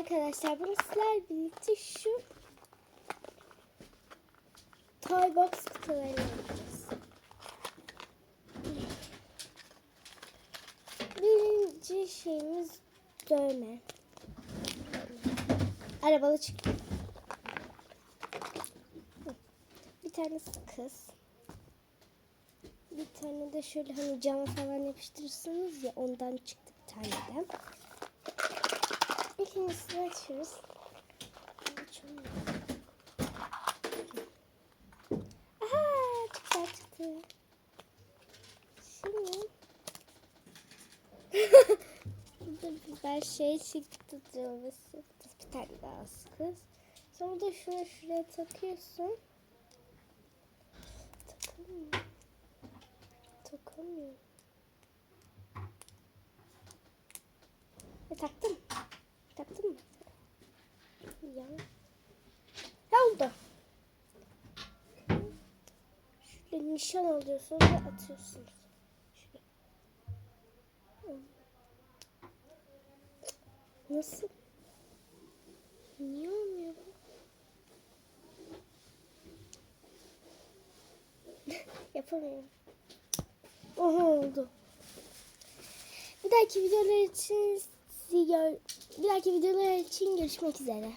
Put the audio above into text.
Arkadaşlar bunu sizler birlikte şu toy box kutularını yapacağız. Birinci şeyimiz dövme. Arabalı çıktı. Bir tanesi kız. Bir tane de şöyle hani cama falan yapıştırırsınız ya ondan çıktı bir tane de. İkincisini açıyoruz. Aha çok güzel çıktı. Şimdi Burada biber şey çıktı düğmesi. Bir tane daha kız. Sonra da şunu şuraya takıyorsun. Takamıyor. Takamıyor. E, taktım. Taktın mı? Ya. Ya oldu. Nişan alıyorsunuz ve atıyorsunuz. Nasıl? Niye olmuyor bu? Yapamıyorum. Oha oldu. Bir dahaki videolar için sizi. Bir dahaki videolar için görüşmek üzere.